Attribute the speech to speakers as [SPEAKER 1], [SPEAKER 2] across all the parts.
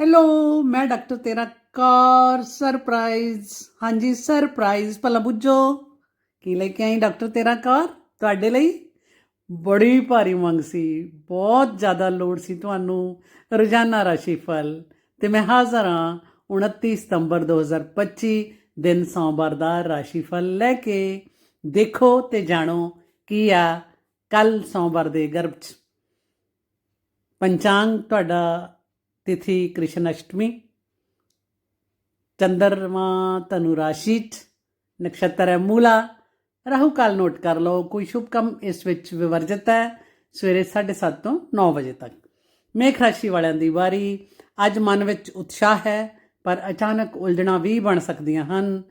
[SPEAKER 1] Hello ਮੈਂ doctor ਤੇਰਾ ਕਾਰ surprise ਹਾਂਜੀ ਸਰਪ੍ਰਾਈਜ਼ ਭਲਾ ਬੁੱਝੋ। ਕੀ ਲੈ ਕੇ ਆਈ ਡਾਕਟਰ ਤੇਰਾ ਕਾਰ ਤੁਹਾਡੇ ਲਈ ਬੜੀ ਭਾਰੀ ਮੰਗ ਸੀ। ਬਹੁਤ ਜ਼ਿਆਦਾ ਲੋੜ ਸੀ ਤੁਹਾਨੂੰ। ਰੋਜ਼ਾਨਾ ਰਾਸ਼ੀ ਫਲ। ਤੇ ਮੈਂ ਹਾਜ਼ਰ ਹਾਂ 29 ਸਤੰਬਰ 2025 ਦਿਨ ਸੋਮਵਾਰ ਦਾ ਰਾਸ਼ੀ ਫਲ ਲੈ ਕੇ। ਦੇਖੋ ਤੇ ਜਾਣੋ ਕੀ ਆ ਕੱਲ ਸੋਮਵਾਰ ਦੇ ਗਰਭ ਚ। ਪੰਚਾਂਗ ਤੁਹਾਡਾ ਤਿਥੀ ਕ੍ਰਿਸ਼ਨ ਅਸ਼ਟਮੀ ਚੰਦਰਮਾ ਧਨੁ ਰਾਸ਼ੀ 'ਚ ਨਕਸ਼ਤਰ ਹੈ ਮੂਲਾ ਰਾਹੂ ਕਾਲ ਨੋਟ ਕਰ ਲਓ ਕੋਈ ਸ਼ੁਭ ਕੰਮ ਇਸ ਵਿੱਚ ਵਿਵਰਜਿਤ ਹੈ ਸਵੇਰੇ 7:30 ਤੋਂ 9 ਵਜੇ ਤੱਕ ਮੇਖ ਰਾਸ਼ੀ ਵਾਲਿਆਂ ਦੀ ਵਾਰੀ ਅੱਜ ਮਨ ਵਿੱਚ ਉਤਸ਼ਾਹ ਹੈ ਪਰ ਅਚਾਨਕ ਉਲਝਣਾ ਵੀ ਬਣ ਸਕਦੀਆਂ ਹਨ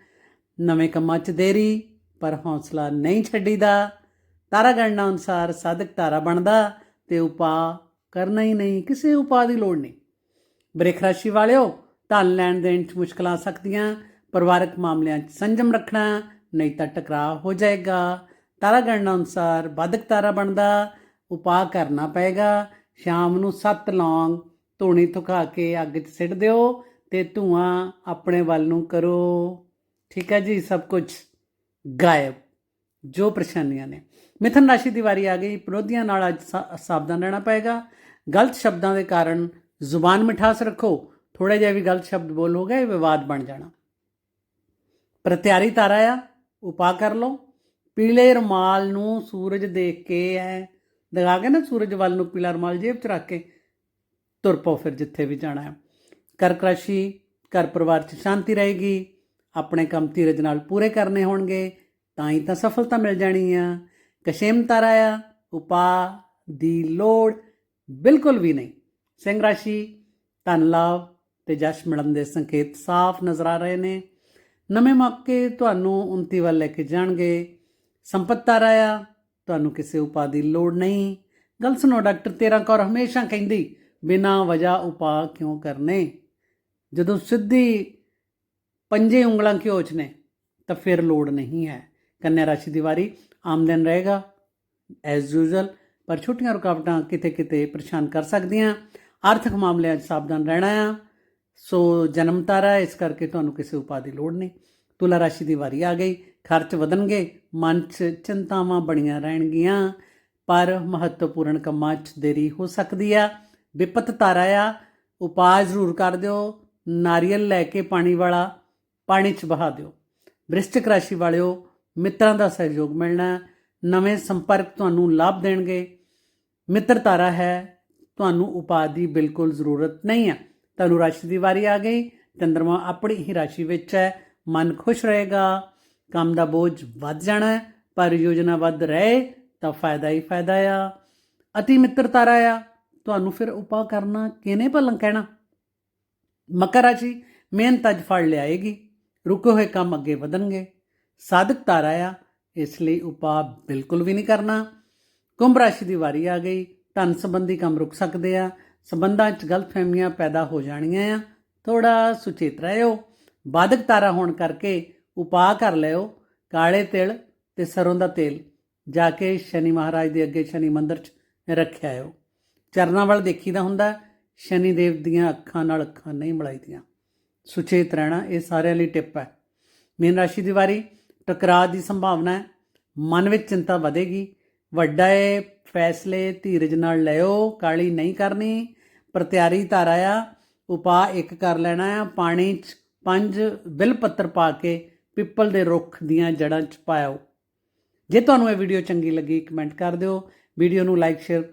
[SPEAKER 1] ਨਵੇਂ ਕੰਮਾਂ 'ਚ ਦੇਰੀ ਪਰ ਹੌਸਲਾ ਨਹੀਂ ਛੱਡੀਦਾ ਤਾਰਾ ਗਣਨਾ ਅਨੁਸਾਰ ਸਾਧਕ ਤਾਰਾ ਬਣਦਾ ਤੇ ਉਪਾਅ ਕਰਨਾ ਹੀ ਨਹੀਂ ਕਿਸੇ ਉਪਾਅ ਦੀ ਲੋੜ ਨਹੀਂ ਬ੍ਰੇਕ ਰਾਸ਼ੀ ਵਾਲਿਓ, ਧਨ ਲੈਣ ਦੇਣ 'ਚ ਮੁਸ਼ਕਲਾਂ ਆ ਸਕਦੀਆਂ, ਪਰਿਵਾਰਕ ਮਾਮਲਿਆਂ 'ਚ ਸੰਜਮ ਰੱਖਣਾ, ਨਹੀਂ ਤਾਂ ਟਕਰਾਅ ਹੋ ਜਾਏਗਾ। ਤਾਰਾ ਗਣਨਾ ਅਨੁਸਾਰ ਬਾਧਕ ਤਾਰਾ ਬਣਦਾ, ਉਪਾਅ ਕਰਨਾ ਪਏਗਾ। ਸ਼ਾਮ ਨੂੰ ਸੱਤ ਲੌਂਗ ਧੂਣੀ ਥੁਕਾ ਕੇ ਅੱਗ 'ਚ ਸਿੱਟ ਦਿਓ ਤੇ ਧੂਆਂ ਆਪਣੇ ਵੱਲ ਨੂੰ ਕਰੋ। ਠੀਕ ਹੈ ਜੀ, ਸਭ ਕੁਝ ਗਾਇਬ। ਜੋ ਪਰੇਸ਼ਾਨੀਆਂ ਨੇ। ਮਿਥਨ ਰਾਸ਼ੀ ਦੀ ਵਾਰੀ ਆ ਗਈ। ਵਿਰੋਧੀਆਂ ਨਾਲ ਅੱਜ ਸਾਵਧਾਨ ਰਹਿਣਾ ਪਏਗਾ। ਗਲਤ ਸ਼ਬਦਾਂ ਦੇ ਕਾਰਨ ਜ਼ੁਬਾਨ ਮਿਠਾਸ ਰੱਖੋ ਥੋੜੇ ਜਿਹਾ ਵੀ ਗਲਤ ਸ਼ਬਦ ਬੋਲੋਗੇ, ਵਿਵਾਦ ਬਣ ਜਾਣਾ। ਪ੍ਰਤਿਆਰੀ ਤਾਰਾ ਆ ਉਪਾਅ ਕਰ ਲਓ। ਪੀਲੇ ਰੁਮਾਲ ਨੂੰ ਸੂਰਜ ਦੇਖ ਕੇ ਐ ਦਿਖਾ ਕੇ ਨਾ ਸੂਰਜ ਵੱਲ ਨੂੰ ਪੀਲਾ ਰੁਮਾਲ ਜੇਬ 'ਚ ਰੱਖ ਕੇ ਤੁਰ ਪਓ ਫਿਰ ਜਿੱਥੇ ਵੀ ਜਾਣਾ ਹੈ। ਕਰਕ ਰਾਸ਼ੀ ਘਰ ਪਰਿਵਾਰ 'ਚ ਸ਼ਾਂਤੀ ਰਹੇਗੀ, ਆਪਣੇ ਕੰਮ ਧੀਰਜ ਨਾਲ ਪੂਰੇ ਕਰਨੇ ਹੋਣਗੇ, ਤਾਂ ਹੀ ਤਾਂ ਸਫਲਤਾ ਮਿਲ ਜਾਣੀ ਆ। ਕਸ਼ੇਮ ਤਾਰਾ ਆ, ਉਪਾਅ ਦੀ ਲੋੜ ਬਿਲਕੁਲ ਵੀ ਨਹੀਂ। ਸਿੰਘ ਰਾਸ਼ੀ, ਧਨ ਲਾਭ ਤੇ ਜਸ਼ ਮਿਲਣ ਦੇ ਸੰਕੇਤ ਸਾਫ਼ ਨਜ਼ਰ ਆ ਰਹੇ ਨੇ। ਨਵੇਂ ਮੌਕੇ ਤੁਹਾਨੂੰ ਉਨਤੀ ਵੱਲ ਲੈ ਕੇ ਜਾਣਗੇ। ਸੰਪਤ ਤਾਰਾ ਤੁਹਾਨੂੰ ਕਿਸੇ ਉਪਾਅ ਦੀ ਲੋੜ ਨਹੀਂ। ਗੱਲ ਸੁਣੋ, ਡਾਕਟਰ ਤੇਰਾ ਕੌਰ ਹਮੇਸ਼ਾ ਕਹਿੰਦੀ, ਬਿਨਾ ਵਜ੍ਹਾ ਉਪਾਅ ਕਿਉਂ ਕਰਨੇ? ਜਦੋਂ ਸਿੱਧੀ ਪੰਜੇ ਉਂਗਲਾਂ ਘਿਓ ਨੇ, ਤਾਂ ਫਿਰ ਲੋੜ ਨਹੀਂ ਹੈ। ਕੰਨਿਆ ਰਾਸ਼ੀ ਦੀ ਵਾਰੀ ਆਮਦਨ ਰਹੇਗਾ ਐਜ਼ ਯੂਜ਼ਲ ਪਰ ਛੋਟੀਆਂ ਰੁਕਾਵਟਾਂ ਕਿਤੇ ਕਿਤੇ ਪਰੇਸ਼ਾਨ ਕਰ ਸਕਦੀਆਂ। ਆਰਥਿਕ ਮਾਮਲਿਆਂ 'ਚ ਸਾਵਧਾਨ ਰਹਿਣਾ ਆ। ਸੋ ਜਨਮ ਤਾਰਾ ਇਸ ਕਰਕੇ ਤੁਹਾਨੂੰ ਕਿਸੇ ਉਪਾਅ ਦੀ ਲੋੜ ਨਹੀਂ। ਤੁਲਾ ਰਾਸ਼ੀ ਦੀ ਵਾਰੀ ਆ ਗਈ, ਖਰਚ ਵਧਣਗੇ, ਮਨ 'ਚ ਚਿੰਤਾਵਾਂ ਬਣੀਆਂ ਰਹਿਣਗੀਆਂ, ਪਰ ਮਹੱਤਵਪੂਰਨ ਕੰਮਾਂ 'ਚ ਦੇਰੀ ਹੋ ਸਕਦੀ ਆ। ਵਿਪਤ ਤਾਰਾ ਆ, ਉਪਾਅ ਜ਼ਰੂਰ ਕਰ ਦਿਓ, ਨਾਰੀਅਲ ਲੈ ਕੇ ਪਾਣੀ ਵਾਲਾ, ਪਾਣੀ 'ਚ ਬਹਾ ਦਿਓ। ਵ੍ਰਿਸ਼ਚਿਕ ਰਾਸ਼ੀ ਵਾਲਿਓ, ਮਿੱਤਰਾਂ ਦਾ ਸਹਿਯੋਗ ਮਿਲਣਾ, ਨਵੇਂ ਸੰਪਰਕ ਤੁਹਾਨੂੰ ਲਾਭ ਦੇਣਗੇ। ਮਿੱਤਰ ਤਾਰਾ ਹੈ ਤੁਹਾਨੂੰ ਉਪਾਅ ਦੀ ਬਿਲਕੁਲ ਜ਼ਰੂਰਤ ਨਹੀਂ ਹੈ। ਤੁਹਾਨੂੰ ਰਾਸ਼ੀ ਦੀ ਵਾਰੀ ਆ ਗਈ। ਚੰਦਰਮਾ ਆਪਣੀ ਹੀ ਰਾਸ਼ੀ ਵਿੱਚ ਹੈ। ਮਨ ਖੁਸ਼ ਰਹੇਗਾ। ਕੰਮ ਦਾ ਬੋਝ ਵੱਧ ਜਾਣਾ ਹੈ, ਪਰ ਯੋਜਨਾ ਵੱਧ ਰਹੇ ਤਾਂ ਫਾਇਦਾ ਹੀ ਫਾਇਦਾ ਆ। ਅਤੀ ਮਿੱਤਰ ਤਾਰਾ ਆ ਤੁਹਾਨੂੰ ਫਿਰ ਉਪਾਅ ਕਰਨਾ ਕਿਨੇ ਭਲੰ ਕਹਿਣਾ? ਮਕਰ ਰਾਸ਼ੀ ਮਿਹਨਤ ਅੱਜ ਫੜ ਲਿਆਏਗੀ। ਰੁਕੇ ਹੋਏ ਕੰਮ ਅੱਗੇ ਵਧਣਗੇ। ਸਾਧਕ ਤਾਰਾ ਆ ਇਸ ਲਈ ਉਪਾਅ ਬਿਲਕੁਲ ਵੀ ਨਹੀਂ ਕਰਨਾ। ਕੁੰਭ ਰਾਸ਼ੀ ਦੀ ਵਾਰੀ ਆ ਗਈ। ਧਨ ਸੰਬੰਧੀ ਕੰਮ ਰੁਕ ਸਕਦੇ ਆ, ਸੰਬੰਧਾਂ 'ਚ ਗਲਤਫਹਿਮੀਆਂ ਪੈਦਾ ਹੋ ਜਾਣੀਆਂ ਆ। ਥੋੜਾ ਸੁਚੇਤ ਰਹਿਓ। ਬਾਧਕ ਤਾਰਾ ਹੋਣ ਕਰਕੇ ਉਪਾਅ ਕਰ ਲਿਓ। ਕਾਲੇ ਤਿਲ ਤੇ ਸਰੋਂ ਦਾ ਤੇਲ ਜਾ ਕੇ ਸ਼ਨੀ ਮਹਾਰਾਜ ਦੇ ਅੱਗੇ ਸ਼ਨੀ ਮੰਦਰ 'ਚ ਰੱਖਿਆ ਆਇਓ। ਚਰਨਾਂ ਵੱਲ ਦੇਖੀਦਾ ਹੁੰਦਾ, ਸ਼ਨੀ ਦੇਵ ਦੀਆਂ ਅੱਖਾਂ ਨਾਲ ਅੱਖਾਂ ਨਹੀਂ ਮਿਲਾਈਦੀਆਂ। ਸੁਚੇਤ ਰਹਿਣਾ ਇਹ ਸਾਰਿਆਂ ਲਈ ਟਿਪ ਹੈ। ਮੀਨ ਰਾਸ਼ੀ ਦੀ ਵਾਰੀ, ਟਕਰਾਅ ਦੀ ਸੰਭਾਵਨਾ ਹੈ। ਮਨ ਵਿੱਚ ਚਿੰਤਾ ਵਧੇਗੀ। ਵੱਡਾ ਏ, ਫੈਸਲੇ ਧੀਰਜ ਨਾਲ ਲਿਓ, ਕਾਲੀ ਨਹੀਂ ਕਰਨੀ। ਪ੍ਰਤਿਆਰੀ ਧਾਰਾ ਆ, ਉਪਾਅ ਇੱਕ ਕਰ ਲੈਣਾ ਆ, ਪਾਣੀ 'ਚ ਪੰਜ ਬਿਲ ਪੱਤਰ ਪਾ ਕੇ ਪਿੱਪਲ ਦੇ ਰੁੱਖ ਦੀਆਂ ਜੜਾਂ 'ਚ ਪਾਇਓ। ਜੇ ਤੁਹਾਨੂੰ ਇਹ ਵੀਡੀਓ ਚੰਗੀ ਲੱਗੀ, ਕਮੈਂਟ ਕਰ ਦਿਓ। ਵੀਡੀਓ ਨੂੰ ਲਾਈਕ, ਸ਼ੇਅਰ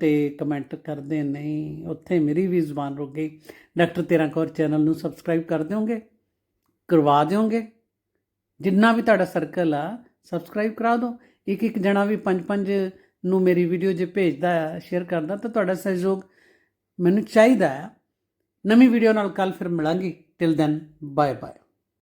[SPEAKER 1] ਤੇ ਕਮੈਂਟ ਕਰਦੇ ਨਹੀਂ। ਉੱਥੇ ਮੇਰੀ ਵੀ ਜ਼ੁਬਾਨ ਰੁਕ ਗਈ। ਡਾਕਟਰ ਤੇਰਾ ਕੌਰ ਚੈਨਲ ਨੂੰ ਸਬਸਕ੍ਰਾਈਬ ਕਰ ਦਿਓਗੇ? ਕਰਵਾ ਦਿਓਗੇ? ਜਿੰਨਾ ਵੀ ਤੁਹਾਡਾ ਸਰਕਲ ਆ, ਸਬਸਕ੍ਰਾਈਬ ਕਰਾ ਦਿਓ। ਇੱਕ ਇੱਕ ਜਣਾ ਵੀ ਪੰਜ ਪੰਜ ਨੂੰ ਮੇਰੀ ਵੀਡੀਓ ਜੇ ਭੇਜਦਾ ਆ ਸ਼ੇਅਰ ਕਰਦਾ, ਤਾਂ ਤੁਹਾਡਾ ਸਹਿਯੋਗ ਮੈਨੂੰ ਚਾਹੀਦਾ ਆ। ਨਵੀਂ ਵੀਡੀਓ ਨਾਲ ਕੱਲ ਫਿਰ ਮਿਲਾਂਗੇ। Till then bye bye